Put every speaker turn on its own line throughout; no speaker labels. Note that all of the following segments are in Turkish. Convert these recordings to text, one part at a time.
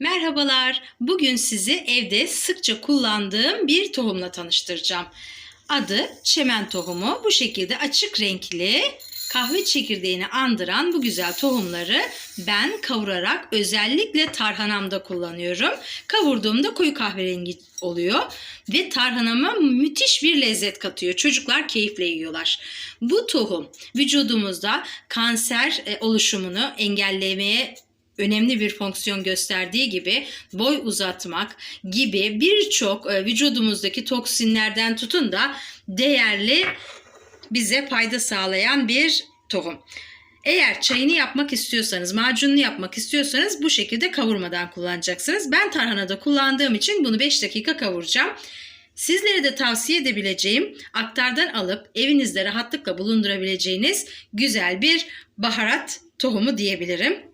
Merhabalar. Bugün sizi evde sıkça kullandığım bir tohumla tanıştıracağım. Adı çemen tohumu. Bu şekilde açık renkli, kahve çekirdeğini andıran bu güzel tohumları ben kavurarak özellikle tarhanamda kullanıyorum. Kavurduğumda koyu kahverengi oluyor ve tarhanama müthiş bir lezzet katıyor. Çocuklar keyifle yiyorlar. Bu tohum vücudumuzda kanser e, oluşumunu engellemeye önemli bir fonksiyon gösterdiği gibi boy uzatmak gibi birçok e, vücudumuzdaki toksinlerden tutun da değerli bize fayda sağlayan bir tohum. Eğer çayını yapmak istiyorsanız, macununu yapmak istiyorsanız bu şekilde kavurmadan kullanacaksınız. Ben tarhanada kullandığım için bunu 5 dakika kavuracağım. Sizlere de tavsiye edebileceğim aktardan alıp evinizde rahatlıkla bulundurabileceğiniz güzel bir baharat tohumu diyebilirim.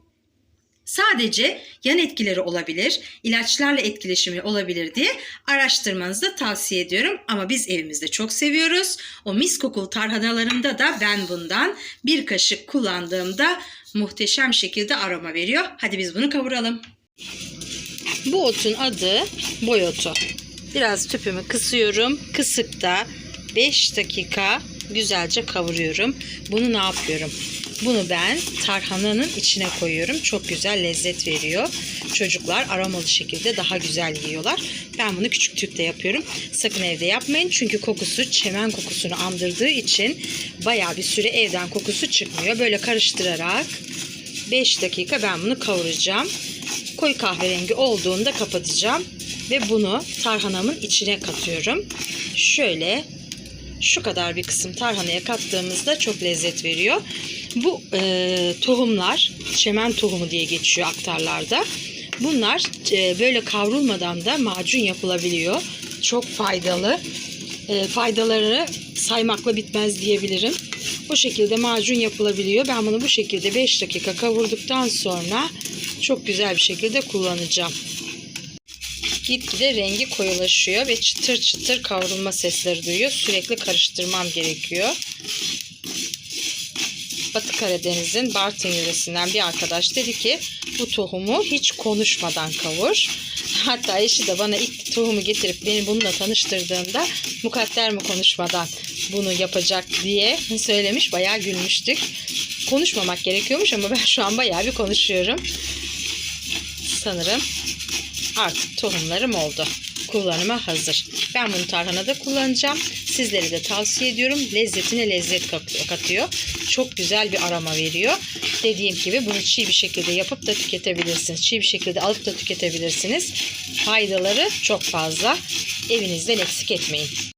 Sadece yan etkileri olabilir, ilaçlarla etkileşimi olabilir diye araştırmanızı da tavsiye ediyorum. Ama biz evimizde çok seviyoruz. O mis kokulu tarhanalarımda da ben bundan bir kaşık kullandığımda muhteşem şekilde aroma veriyor. Hadi biz bunu kavuralım. Bu otun adı boy otu. Biraz tüpümü kısıyorum. Kısıkta 5 dakika güzelce kavuruyorum. Bunu ne yapıyorum? Bunu ben tarhananın içine koyuyorum. Çok güzel lezzet veriyor. Çocuklar aromalı şekilde daha güzel yiyorlar. Ben bunu küçük tüpte yapıyorum. Sakın evde yapmayın. Çünkü kokusu çemen kokusunu andırdığı için baya bir süre evden kokusu çıkmıyor. Böyle karıştırarak 5 dakika ben bunu kavuracağım. Koyu kahverengi olduğunda kapatacağım. Ve bunu tarhanamın içine katıyorum. Şöyle şu kadar bir kısım tarhanaya kattığımızda çok lezzet veriyor. Bu e, tohumlar çemen tohumu diye geçiyor aktarlarda. Bunlar e, böyle kavrulmadan da macun yapılabiliyor. Çok faydalı. E, faydaları saymakla bitmez diyebilirim. Bu şekilde macun yapılabiliyor. Ben bunu bu şekilde 5 dakika kavurduktan sonra çok güzel bir şekilde kullanacağım. Gitgide rengi koyulaşıyor ve çıtır çıtır kavrulma sesleri duyuyor. Sürekli karıştırmam gerekiyor. Batı Karadeniz'in Bartın yöresinden bir arkadaş dedi ki bu tohumu hiç konuşmadan kavur. Hatta eşi de bana ilk tohumu getirip beni bununla tanıştırdığında mukadder mi konuşmadan bunu yapacak diye söylemiş. Bayağı gülmüştük. Konuşmamak gerekiyormuş ama ben şu an bayağı bir konuşuyorum. Sanırım artık tohumlarım oldu. Kullanıma hazır. Ben bunu tarhanada kullanacağım. Sizlere de tavsiye ediyorum. Lezzetine lezzet katıyor. Çok güzel bir aroma veriyor. Dediğim gibi bunu çiğ bir şekilde yapıp da tüketebilirsiniz. Çiğ bir şekilde alıp da tüketebilirsiniz. Faydaları çok fazla. Evinizden eksik etmeyin.